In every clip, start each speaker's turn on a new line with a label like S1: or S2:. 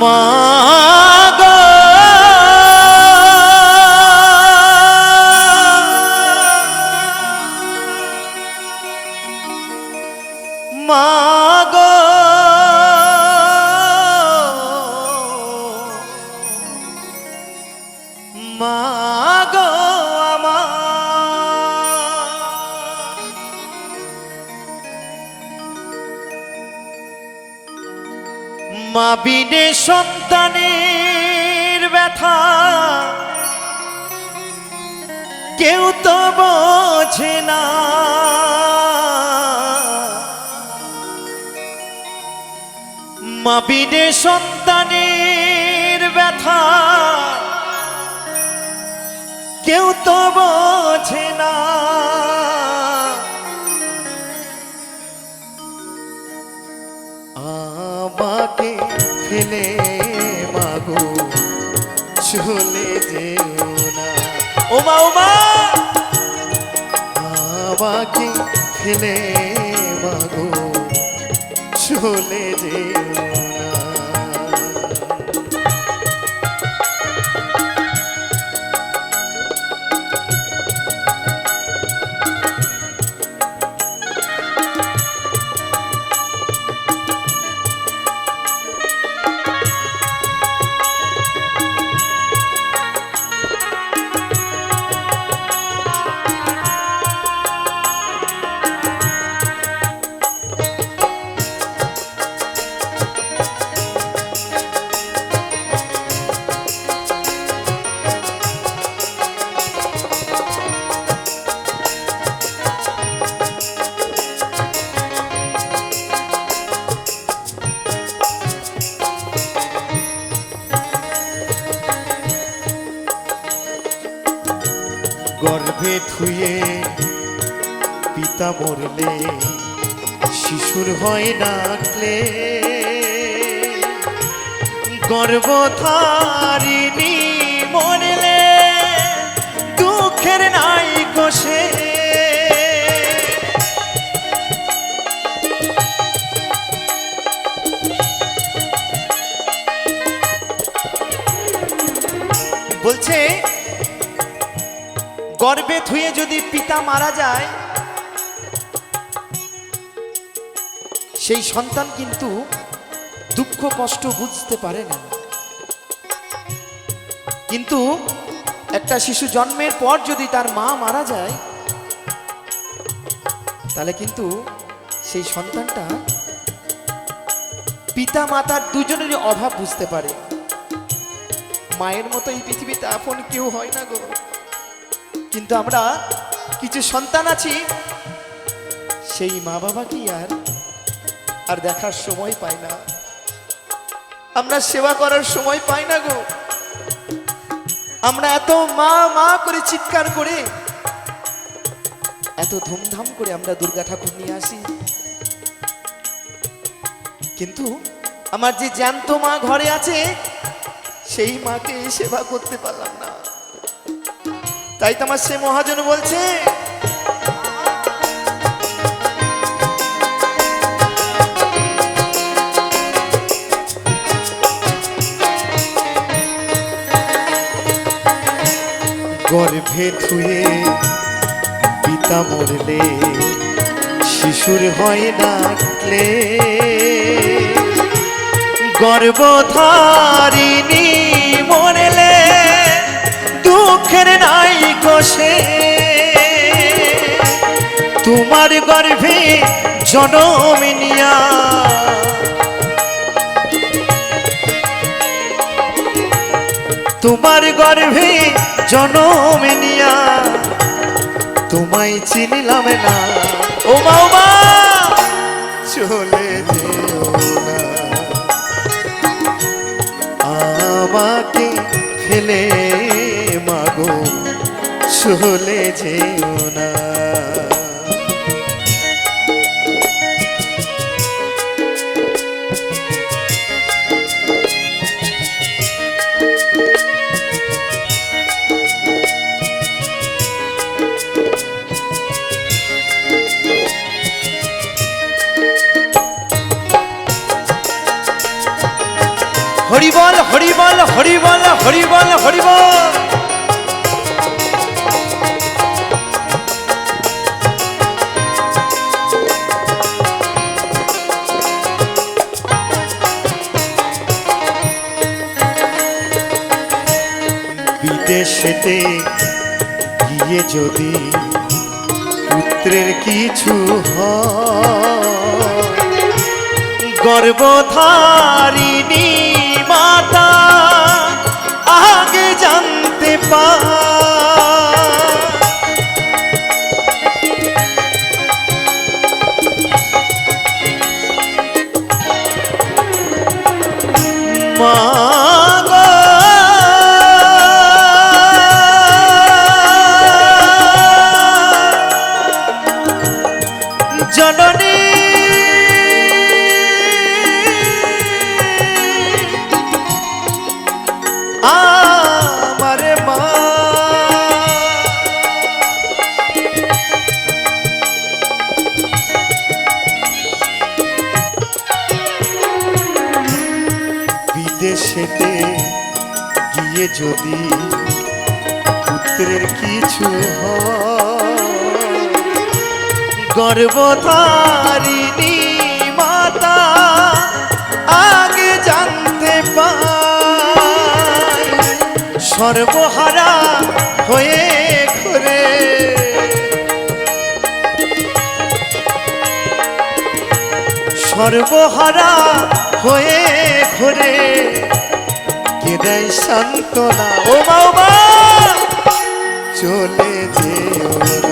S1: মা মা বিনে সন্তানের ব্যথা। কেউ তো বোঝে না। মা বিনে সন্তানের ব্যথা। কেউ তো বোঝে না। চলে যেও না। ওমা ওমা! আমাকে ফেলে মাগো চলে যেও গর্ভে থুয়ে পিতা মরলে শিশুর হয় ডাকলে। গর্ভধারিণী মরলে দুঃখের নাই কষে গর্ভে ধুয়ে যদি পিতা মারা যায়, সেই সন্তান কিন্তু দুঃখ, কষ্ট বুঝতে পারে না। কিন্তু একটা শিশু জন্মের পর যদি তার মা মারা যায়, তাহলে কিন্তু সেই সন্তানটা পিতা মাতার দুজনেরই অভাব বুঝতে পারে। মায়ের মতো এই পৃথিবীতে আপন কেউ হয় না গো। কিন্তু আমরা কিছু সন্তান আছি, সেই মা বাবা কি আর আর দেখার সময় পাই না। আমরা সেবা করার সময় পাই না গো। আমরা এত মা মা করে চিৎকার করে, এত ধুমধাম করে আমরা দুর্গা ঠাকুর নিয়ে আসি। কিন্তু আমার যে জ্যান্ত মা ঘরে আছে, সেই মাকে সেবা করতে পারলাম না। তাই তো আমার সে মহাজন বলছে। গর্ভে থুয়ে পিতা মরলে শিশুর হয় ডাকলে গর্ভধারিণী দুঃখের নাই কষে। তোমার গর্ভে জনম নিয়া। তোমার গর্ভে জনম নিয়া। তোমায় চিনিলাম না। ও মা চলে আমাকে ফেলে ভুলে যেও না। হরিবল হরিবল হরিবল হরিবল হরিবল। বিদেশেতে গিয়ে যদি পুত্রের কিছু গর্বধারিণী মাতা আগে জানতে পা জননী। আমার মা। বিদেশেতে গিয়ে যদি পুত্রের কিছু হয় গর্ভধারিণী মাতা, আগে জানতে পায়। সর্বহারা হয়ে ঘুরে। সর্বহারা হয়ে ঘুরে। কে দেয় সান্ত্বনা ও মা! চলে যেও।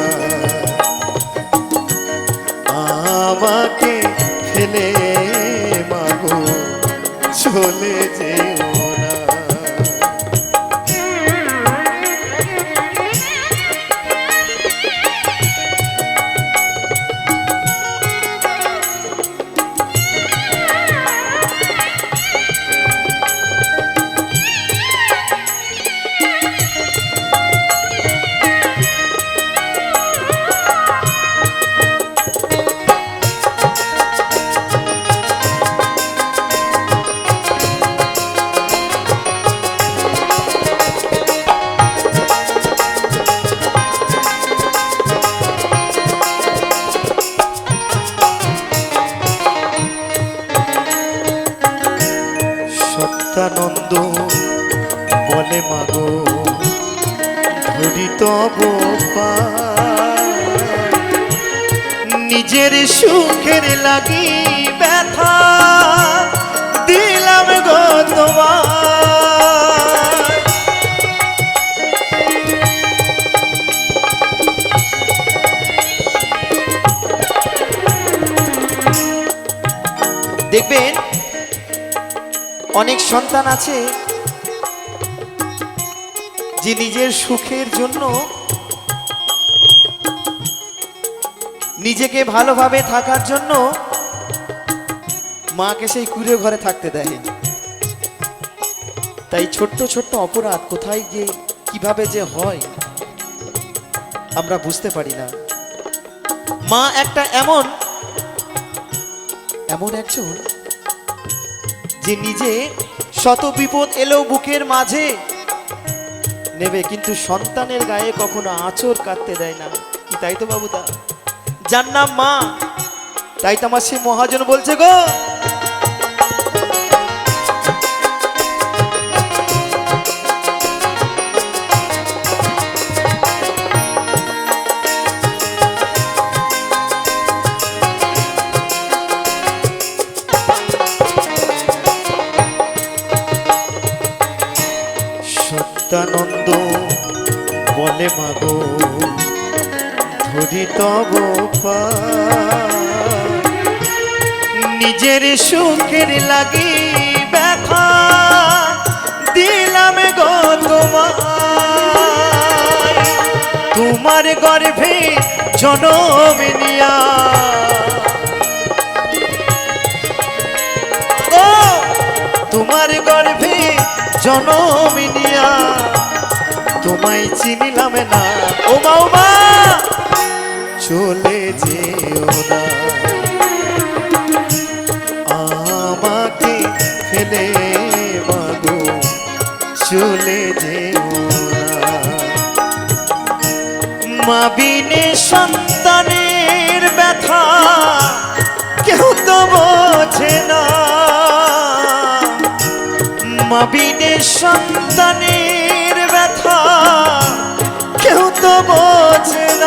S1: চলে সত্যানন্দ বলে মাগো ধরি তব পায়। নিজের সুখের লাগি অনেক সন্তান আছে যে নিজের সুখের জন্য নিজেকে ভালোভাবে থাকার জন্য মাকে সেই কুড়ে ঘরে থাকতে দেয় তাই ছোট্ট ছোট্ট অপরাধ কোথায় গিয়ে কীভাবে যে হয়, আমরা বুঝতে পারি না। মা একটা এমন এমন একজন যে নিজে শত বিপদ এলেও বুকের মাঝে, নেবে কিন্তু সন্তানের গায়ে কখনো আঁচড় কাটতে দেয় না। কি তাই তো বাবুদা? যার নাম মা, তাই তো আমার সে মহাজন বলছে গো। পায়। নিজের সুখের লাগি ব্যথা দিলাম গো তোমায়। তোমার গর্ভে জনম নিয়া। তোমার গর্ভে জনম নিয়া। তোমায় চিনিলাম না। ও মা চলে মা বিনে সন্তানের ব্যথা। কেউ তো বোঝে না। মা বিনে সন্তানের ব্যথা। কেউ তো বোঝে না।